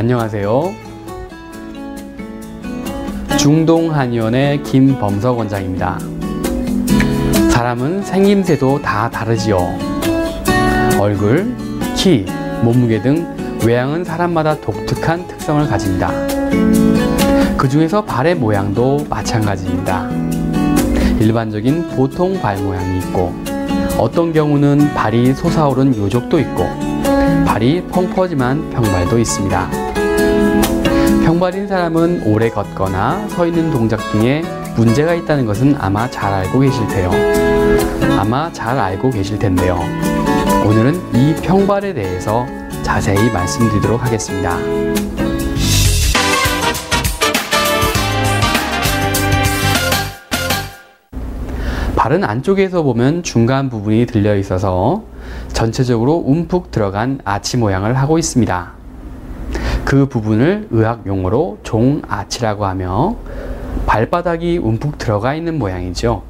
안녕하세요. 중동한의원의 김범석 원장입니다. 사람은 생김새도 다 다르지요. 얼굴, 키, 몸무게 등 외양은 사람마다 독특한 특성을 가집니다. 그 중에서 발의 모양도 마찬가지입니다. 일반적인 보통 발 모양이 있고 어떤 경우는 발이 솟아오른 요족도 있고 발이 펑퍼짐한 평발도 있습니다. 평발인 사람은 오래 걷거나 서 있는 동작 등에 문제가 있다는 것은 아마 잘 알고 계실 테요. 아마 잘 알고 계실 텐데요. 오늘은 이 평발에 대해서 자세히 말씀드리도록 하겠습니다. 발은 안쪽에서 보면 중간 부분이 들려 있어서 전체적으로 움푹 들어간 아치 모양을 하고 있습니다. 그 부분을 의학 용어로 종아치라고 하며 발바닥이 움푹 들어가 있는 모양이죠.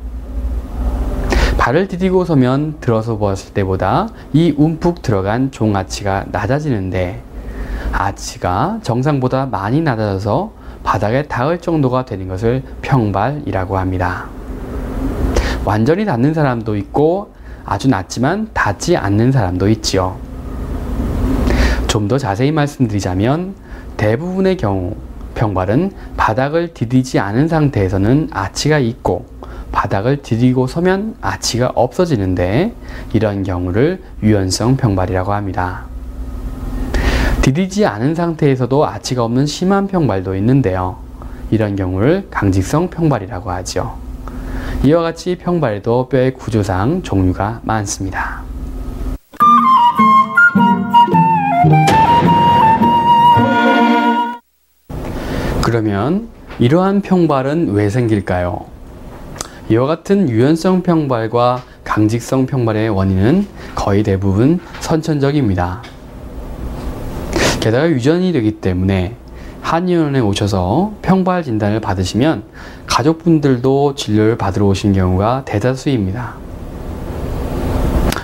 발을 디디고 서면 들어서 보았을 때보다 이 움푹 들어간 종아치가 낮아지는데 아치가 정상보다 많이 낮아져서 바닥에 닿을 정도가 되는 것을 평발이라고 합니다. 완전히 닿는 사람도 있고 아주 낮지만 닿지 않는 사람도 있지요. 좀 더 자세히 말씀드리자면 대부분의 경우 평발은 바닥을 디디지 않은 상태에서는 아치가 있고 바닥을 디디고 서면 아치가 없어지는데 이런 경우를 유연성 평발이라고 합니다. 디디지 않은 상태에서도 아치가 없는 심한 평발도 있는데요. 이런 경우를 강직성 평발이라고 하죠. 이와 같이 평발에도 뼈의 구조상 종류가 많습니다. 그러면 이러한 평발은 왜 생길까요? 이와 같은 유연성 평발과 강직성 평발의 원인은 거의 대부분 선천적입니다. 게다가 유전이 되기 때문에 한의원에 오셔서 평발 진단을 받으시면 가족분들도 진료를 받으러 오신 경우가 대다수입니다.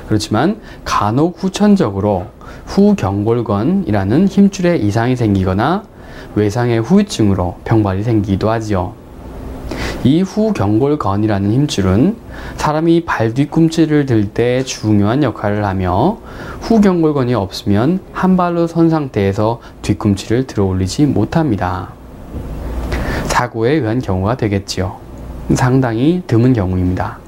그렇지만 간혹 후천적으로 후경골건이라는 힘줄에 이상이 생기거나 외상의 후유증으로 평발이 생기기도 하지요. 이 후경골건이라는 힘줄은 사람이 발 뒤꿈치를 들 때 중요한 역할을 하며 후경골건이 없으면 한 발로 선 상태에서 뒤꿈치를 들어 올리지 못합니다. 사고에 의한 경우가 되겠지요. 상당히 드문 경우입니다.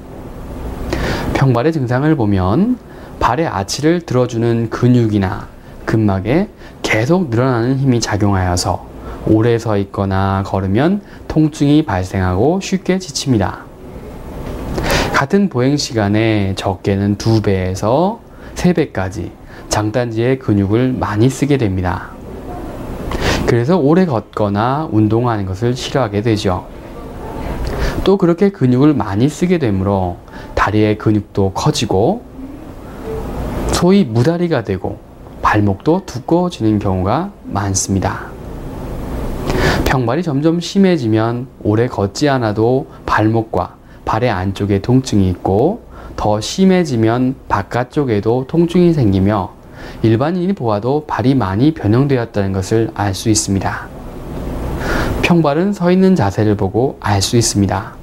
평발의 증상을 보면 발의 아치를 들어주는 근육이나 근막에 계속 늘어나는 힘이 작용하여서 오래 서 있거나 걸으면 통증이 발생하고 쉽게 지칩니다. 같은 보행 시간에 적게는 2배에서 3배까지 장단지의 근육을 많이 쓰게 됩니다. 그래서 오래 걷거나 운동하는 것을 싫어하게 되죠. 또 그렇게 근육을 많이 쓰게 되므로 다리의 근육도 커지고 소위 무다리가 되고 발목도 두꺼워지는 경우가 많습니다. 평발이 점점 심해지면 오래 걷지 않아도 발목과 발의 안쪽에 통증이 있고 더 심해지면 바깥쪽에도 통증이 생기며 일반인이 보아도 발이 많이 변형되었다는 것을 알 수 있습니다. 평발은 서 있는 자세를 보고 알 수 있습니다.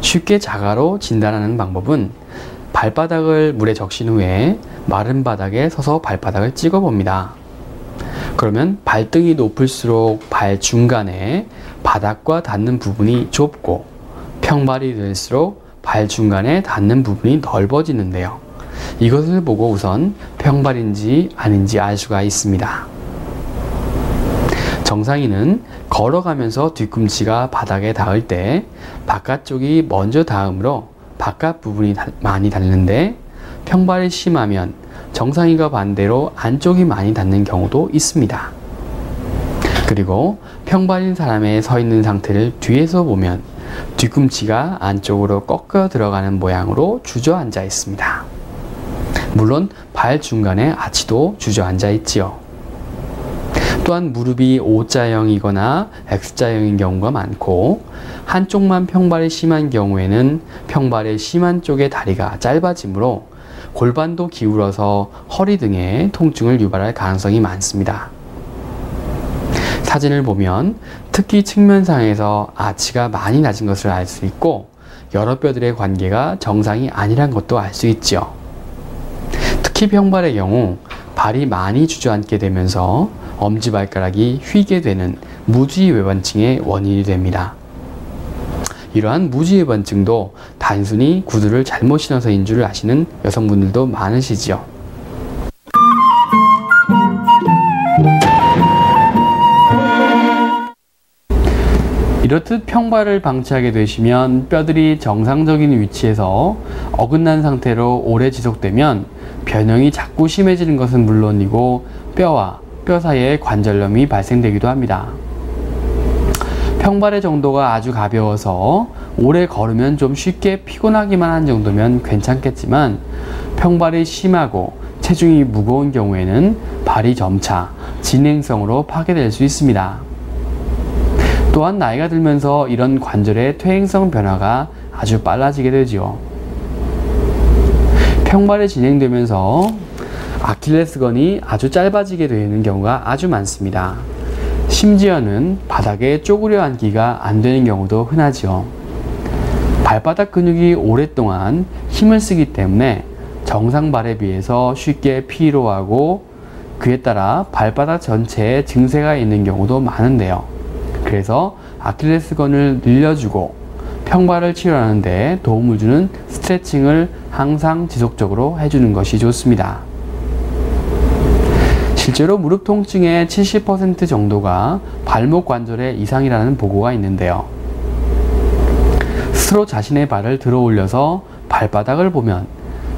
쉽게 자가로 진단하는 방법은 발바닥을 물에 적신 후에 마른 바닥에 서서 발바닥을 찍어 봅니다. 그러면 발등이 높을수록 발 중간에 바닥과 닿는 부분이 좁고 평발이 될수록 발 중간에 닿는 부분이 넓어지는데요. 이것을 보고 우선 평발인지 아닌지 알 수가 있습니다. 정상인은 걸어가면서 뒤꿈치가 바닥에 닿을 때 바깥쪽이 먼저 닿으므로 바깥 부분이 많이 닿는데 평발이 심하면 정상인과 반대로 안쪽이 많이 닿는 경우도 있습니다. 그리고 평발인 사람의 서 있는 상태를 뒤에서 보면 뒤꿈치가 안쪽으로 꺾여 들어가는 모양으로 주저앉아 있습니다. 물론 발 중간에 아치도 주저앉아 있지요. 또한 무릎이 O자형이거나 X자형인 경우가 많고 한쪽만 평발이 심한 경우에는 평발의 심한 쪽의 다리가 짧아지므로 골반도 기울어서 허리 등에 통증을 유발할 가능성이 많습니다. 사진을 보면 특히 측면상에서 아치가 많이 낮은 것을 알 수 있고 여러 뼈들의 관계가 정상이 아니란 것도 알 수 있죠. 특히 평발의 경우 발이 많이 주저앉게 되면서 엄지발가락이 휘게 되는 무지외반증의 원인이 됩니다. 이러한 무지외반증도 단순히 구두를 잘못 신어서인 줄 아시는 여성분들도 많으시지요. 이렇듯 평발을 방치하게 되시면 뼈들이 정상적인 위치에서 어긋난 상태로 오래 지속되면 변형이 자꾸 심해지는 것은 물론이고 뼈와 뼈 사이에 관절염이 발생되기도 합니다. 평발의 정도가 아주 가벼워서 오래 걸으면 좀 쉽게 피곤하기만 한 정도면 괜찮겠지만 평발이 심하고 체중이 무거운 경우에는 발이 점차 진행성으로 파괴될 수 있습니다. 또한 나이가 들면서 이런 관절의 퇴행성 변화가 아주 빨라지게 되지요. 평발이 진행되면서 아킬레스건이 아주 짧아지게 되는 경우가 아주 많습니다. 심지어는 바닥에 쪼그려 앉기가 안 되는 경우도 흔하죠. 발바닥 근육이 오랫동안 힘을 쓰기 때문에 정상 발에 비해서 쉽게 피로하고 그에 따라 발바닥 전체에 증세가 있는 경우도 많은데요. 그래서 아킬레스건을 늘려주고 평발을 치료하는 데 도움을 주는 스트레칭을 항상 지속적으로 해주는 것이 좋습니다. 실제로 무릎 통증의 70% 정도가 발목 관절의 이상이라는 보고가 있는데요. 스스로 자신의 발을 들어 올려서 발바닥을 보면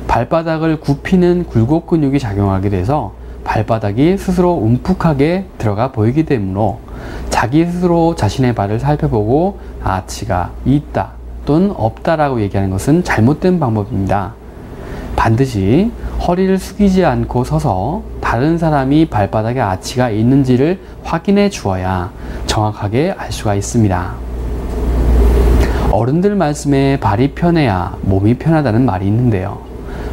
발바닥을 굽히는 굴곡 근육이 작용하게 돼서 발바닥이 스스로 움푹하게 들어가 보이기 때문에 자기 스스로 자신의 발을 살펴보고 아치가 있다 또는 없다라고 얘기하는 것은 잘못된 방법입니다. 반드시 허리를 숙이지 않고 서서 다른 사람이 발바닥에 아치가 있는지를 확인해 주어야 정확하게 알 수가 있습니다. 어른들 말씀에 발이 편해야 몸이 편하다는 말이 있는데요.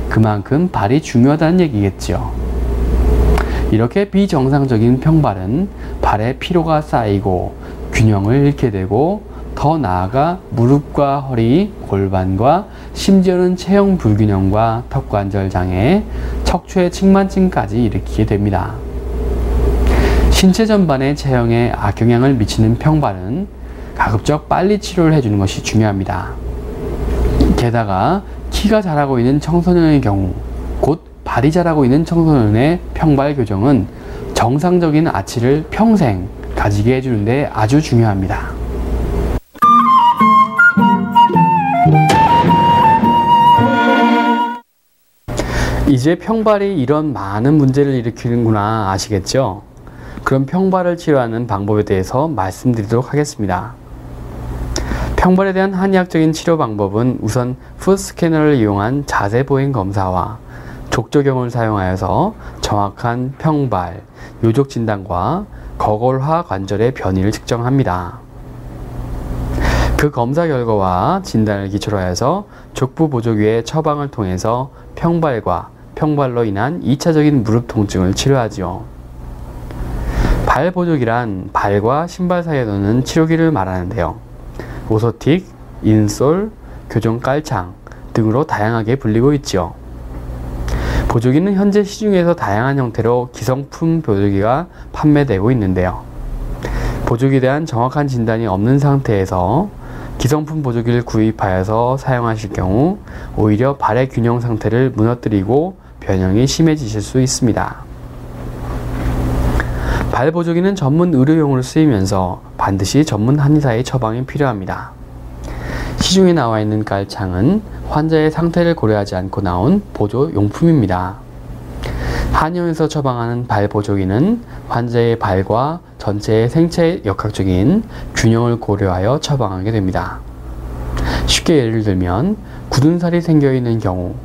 그만큼 발이 중요하다는 얘기겠죠. 이렇게 비정상적인 평발은 발에 피로가 쌓이고 균형을 잃게 되고 더 나아가 무릎과 허리, 골반과 심지어는 체형 불균형과 턱관절 장애, 척추의 측만증까지 일으키게 됩니다. 신체 전반의 체형에 악영향을 미치는 평발은 가급적 빨리 치료를 해주는 것이 중요합니다. 게다가 키가 자라고 있는 청소년의 경우 곧 발이 자라고 있는 청소년의 평발 교정은 정상적인 아치를 평생 가지게 해주는데 아주 중요합니다. 이제 평발이 이런 많은 문제를 일으키는구나 아시겠죠? 그럼 평발을 치료하는 방법에 대해서 말씀드리도록 하겠습니다. 평발에 대한 한의학적인 치료 방법은 우선 풋 스캐너를 이용한 자세 보행 검사와 족저경을 사용하여서 정확한 평발, 요족 진단과 거골화 관절의 변이를 측정합니다. 그 검사 결과와 진단을 기초로 하여서 족부 보조기의 처방을 통해서 평발과 평발로 인한 2차적인 무릎 통증을 치료하지요. 발 보조기란 발과 신발 사이에 놓는 치료기를 말하는데요. 오소틱, 인솔, 교정 깔창 등으로 다양하게 불리고 있지요. 보조기는 현재 시중에서 다양한 형태로 기성품 보조기가 판매되고 있는데요. 보조기에 대한 정확한 진단이 없는 상태에서 기성품 보조기를 구입하여서 사용하실 경우 오히려 발의 균형 상태를 무너뜨리고 변형이 심해지실 수 있습니다. 발 보조기는 전문 의료용으로 쓰이면서 반드시 전문 한의사의 처방이 필요합니다. 시중에 나와 있는 깔창은 환자의 상태를 고려하지 않고 나온 보조 용품입니다. 한의원에서 처방하는 발 보조기는 환자의 발과 전체의 생체 역학적인 균형을 고려하여 처방하게 됩니다. 쉽게 예를 들면 굳은 살이 생겨 있는 경우,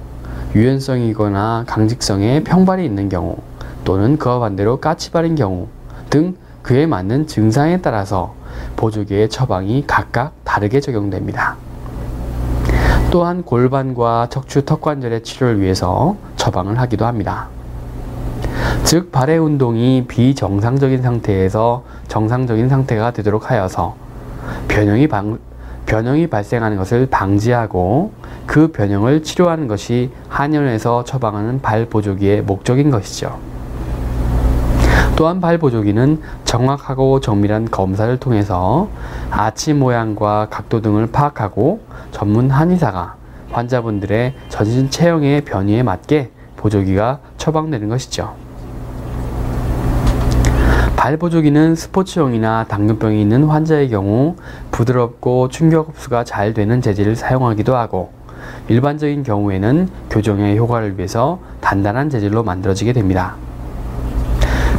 유연성이거나 강직성에 평발이 있는 경우, 또는 그와 반대로 까치발인 경우 등 그에 맞는 증상에 따라서 보조기의 처방이 각각 다르게 적용됩니다. 또한 골반과 척추 턱관절의 치료를 위해서 처방을 하기도 합니다. 즉 발의 운동이 비정상적인 상태에서 정상적인 상태가 되도록 하여서 변형이, 방, 변형이 발생하는 것을 방지하고 그 변형을 치료하는 것이 한의원에서 처방하는 발보조기의 목적인 것이죠. 또한 발보조기는 정확하고 정밀한 검사를 통해서 아치 모양과 각도 등을 파악하고 전문 한의사가 환자분들의 전신 체형의 변이에 맞게 보조기가 처방되는 것이죠. 발보조기는 스포츠용이나 당뇨병이 있는 환자의 경우 부드럽고 충격 흡수가 잘 되는 재질을 사용하기도 하고 일반적인 경우에는 교정의 효과를 위해서 단단한 재질로 만들어지게 됩니다.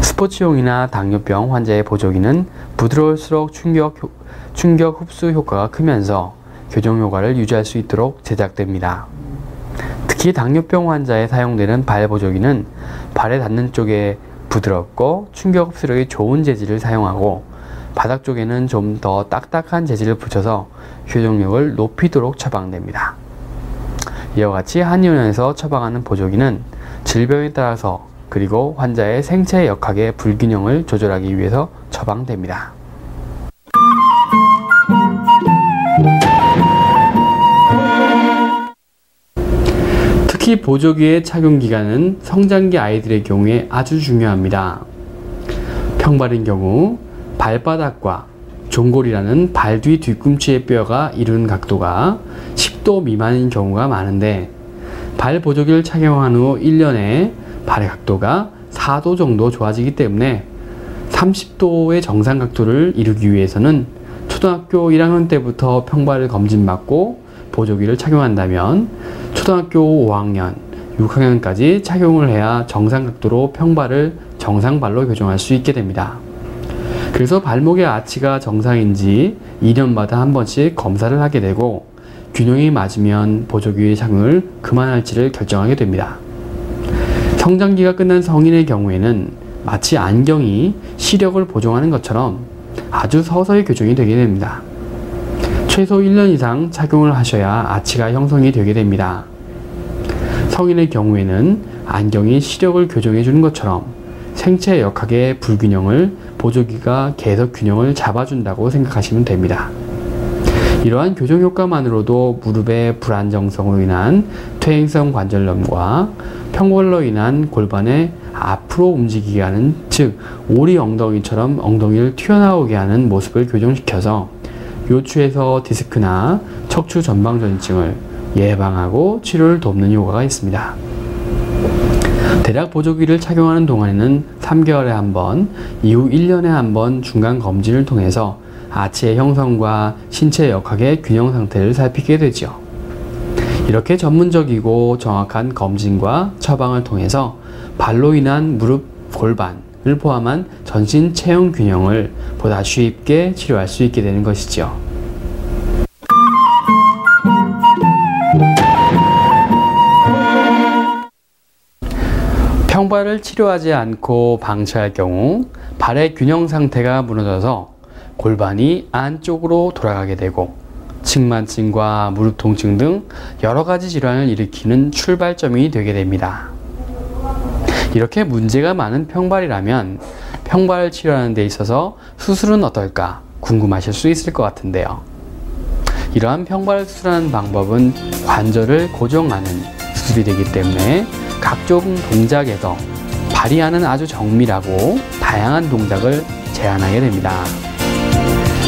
스포츠용이나 당뇨병 환자의 보조기는 부드러울수록 충격, 충격 흡수 효과가 크면서 교정 효과를 유지할 수 있도록 제작됩니다. 특히 당뇨병 환자에 사용되는 발 보조기는 발에 닿는 쪽에 부드럽고 충격 흡수력이 좋은 재질을 사용하고 바닥 쪽에는 좀 더 딱딱한 재질을 붙여서 교정력을 높이도록 처방됩니다. 이와 같이 한의원에서 처방하는 보조기는 질병에 따라서 그리고 환자의 생체 역학의 불균형을 조절하기 위해서 처방됩니다. 특히 보조기의 착용 기간은 성장기 아이들의 경우에 아주 중요합니다. 평발인 경우 발바닥과 종골이라는 발 뒤 뒤꿈치의 뼈가 이루는 각도가 10도 미만인 경우가 많은데 발 보조기를 착용한 후 1년에 발의 각도가 4도 정도 좋아지기 때문에 30도의 정상 각도를 이루기 위해서는 초등학교 1학년 때부터 평발을 검진받고 보조기를 착용한다면 초등학교 5학년, 6학년까지 착용을 해야 정상 각도로 평발을 정상발로 교정할 수 있게 됩니다. 그래서 발목의 아치가 정상인지 2년마다 한 번씩 검사를 하게 되고 균형이 맞으면 보조기 착용을 그만할지를 결정하게 됩니다. 성장기가 끝난 성인의 경우에는 마치 안경이 시력을 보정하는 것처럼 아주 서서히 교정이 되게 됩니다. 최소 1년 이상 착용을 하셔야 아치가 형성이 되게 됩니다. 성인의 경우에는 안경이 시력을 교정해 주는 것처럼 생체 역학의 불균형을 보조기가 계속 균형을 잡아준다고 생각하시면 됩니다. 이러한 교정 효과만으로도 무릎의 불안정성으로 인한 퇴행성 관절염과 평골로 인한 골반의 앞으로 움직이게 하는 즉 오리 엉덩이처럼 엉덩이를 튀어나오게 하는 모습을 교정시켜서 요추에서 디스크나 척추 전방전증을 예방하고 치료를 돕는 효과가 있습니다. 대략 보조기를 착용하는 동안에는 3개월에 한 번, 이후 1년에 한 번 중간 검진을 통해서 아치의 형성과 신체 역학의 균형 상태를 살피게 되죠. 이렇게 전문적이고 정확한 검진과 처방을 통해서 발로 인한 무릎, 골반, 을 포함한 전신 체형 균형을 보다 쉽게 치료할 수 있게 되는 것이죠. 평발을 치료하지 않고 방치할 경우 발의 균형 상태가 무너져서 골반이 안쪽으로 돌아가게 되고 측만증과 무릎 통증 등 여러 가지 질환을 일으키는 출발점이 되게 됩니다. 이렇게 문제가 많은 평발이라면 평발 치료하는 데 있어서 수술은 어떨까 궁금하실 수 있을 것 같은데요. 이러한 평발 수술하는 방법은 관절을 고정하는 수술이 되기 때문에 각종 동작에서 발휘하는 아주 정밀하고 다양한 동작을 제한하게 됩니다.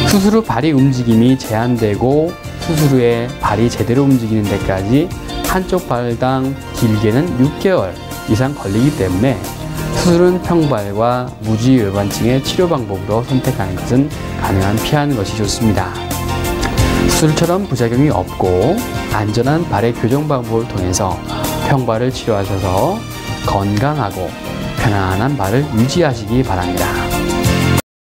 수술 후 발이 움직임이 제한되고 수술 후에 발이 제대로 움직이는 데까지 한쪽 발당 길게는 6개월 이상 걸리기 때문에 수술은 평발과 무지혈관증의 치료 방법으로 선택하는 것은 가능한 피하는 것이 좋습니다. 수술처럼 부작용이 없고 안전한 발의 교정 방법을 통해서 평발을 치료하셔서 건강하고 편안한 발을 유지하시기 바랍니다.